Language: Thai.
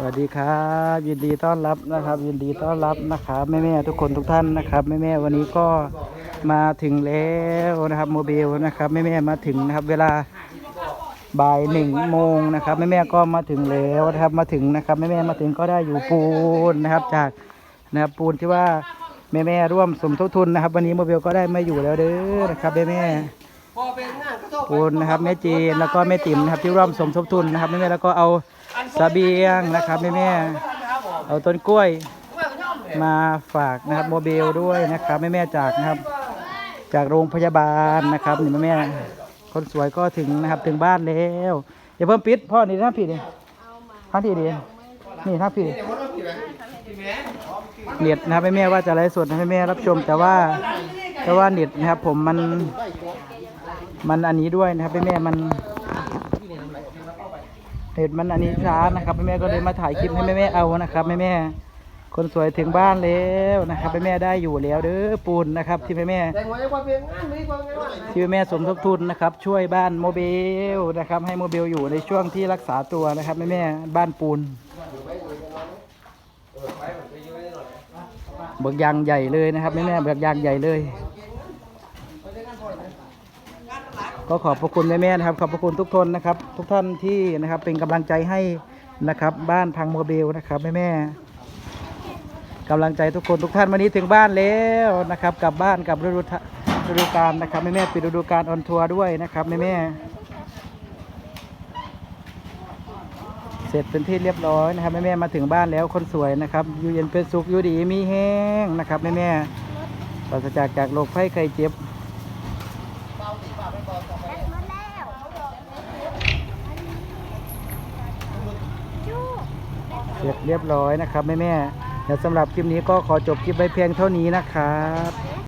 สวัสดีครับ ยินดีต้อนรับนะครับ ยินดีต้อนรับนะครับแม่แม่ทุกคนทุกท่านนะครับแม่แม่วันนี้ก็มาถึงแล้วนะครับโมเบลนะครับแม่แม่มาถึงนะครับ เวลาบ่ายหนึ่งโมงนะครับแม่แม่ก็มาถึงแล้วนะครับมาถึงนะครับแม่แม่มาถึงก็ได้อยู่ปูนนะครับ จากนะครับปูนที่ว่าแม่แม่ร่วมสมทบทุนนะครับ วันนี้โมเบลก็ได้มาอยู่แล้วเด้อนะครับแม่แม่ปูนนะครับแม่จีนแล้วก็แม่ติ๋มนะครับที่ร่วมสมทบทุนนะครับแม่ๆแล้วก็เอา เสบียงนะครับแม่ๆเอาต้นกล้วยมาฝากนะครับโมเบลด้วยนะครับแม่ๆจากนะครับ จากโรงพยาบาลนะครับนี่แม่ๆคนสวยก็ถึงนะครับถึงบ้านแล้วอย่าเพิ่มปิดพ่อนี่ท่าผิดนี่ท่าผิดดีนี่ท่าผิดเน็ตนะครับแม่ๆว่าจะไลฟ์สดให้แม่รับชม แต่ว่าแต่ว่าเน็ตนะครับผมมันมันอันนี้ด้วยนะครับแม่ๆมัน เห็ดมันอันนี้ช้านะครับแม่ๆก็เลยมาถ่ายคลิปให้แม่ๆเอานะครับแม่ๆคนสวยถึงบ้านแล้วนะครับแม่ๆได้อยู่แล้วเด้อปูนนะครับที่แม่แต่งไว้ว่าเป็นงานไม่ว่าไงวะๆที่แม่ๆสมทบทุนนะครับ ช่วยบ้านโมเบลนะครับ ให้โมเบลอยู่ในช่วงที่รักษาตัวนะครับแม่ๆบ้านปูนเบิกยางใหญ่เลยนะครับแม่ๆเบิกยางใหญ่เลย ก็ขอบพระคุณแม่ๆนะครับ ขอบพระคุณทุกคนนะครับ ทุกท่านที่นะครับเป็นกำลังใจให้นะครับ บ้านพังโมเบลนะครับแม่ๆกำลังใจทุกคนทุกท่านวันนี้ถึงบ้านแล้วนะครับกลับบ้านกับฤดูฤดูกาลนะครับแม่ๆปิดฤดูกาลออนทัวร์ด้วยนะครับแม่ๆเสร็จเป็นที่เรียบร้อยนะครับแม่ๆมาถึงบ้านแล้วคนสวยนะครับอยู่เย็นเป็นสุขอยู่ดีมีแห้งนะครับแม่ๆปราศจากจากโรคไข้ไข้เจ็บ เสร็จเรียบร้อยนะครับแม่แม่และสำหรับคลิปนี้ก็ขอจบคลิปไว้เพียงเท่านี้นะครับ